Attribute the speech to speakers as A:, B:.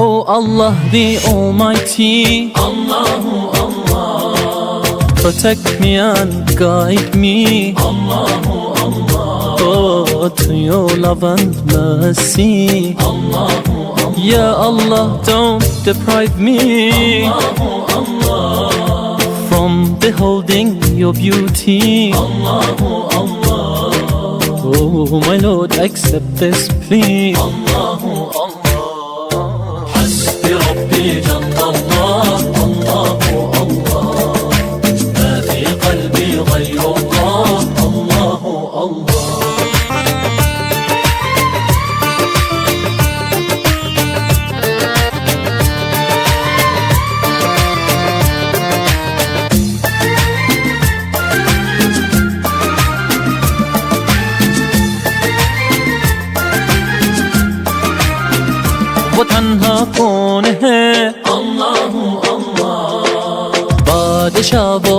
A: Oh Allah the Almighty. Allahu Allah. Protect me and guide me. Allahu Oh to your love and mercy Allahu Allah Ya Allah don't deprive me Allahu Allah From beholding your beauty Allahu Allah Oh my Lord accept this plea حسبي ربي جل الله الله الله ما في قلبي غير الله الله الله तन्हा कौन है अल्लाह अल्लाह बादशाह वो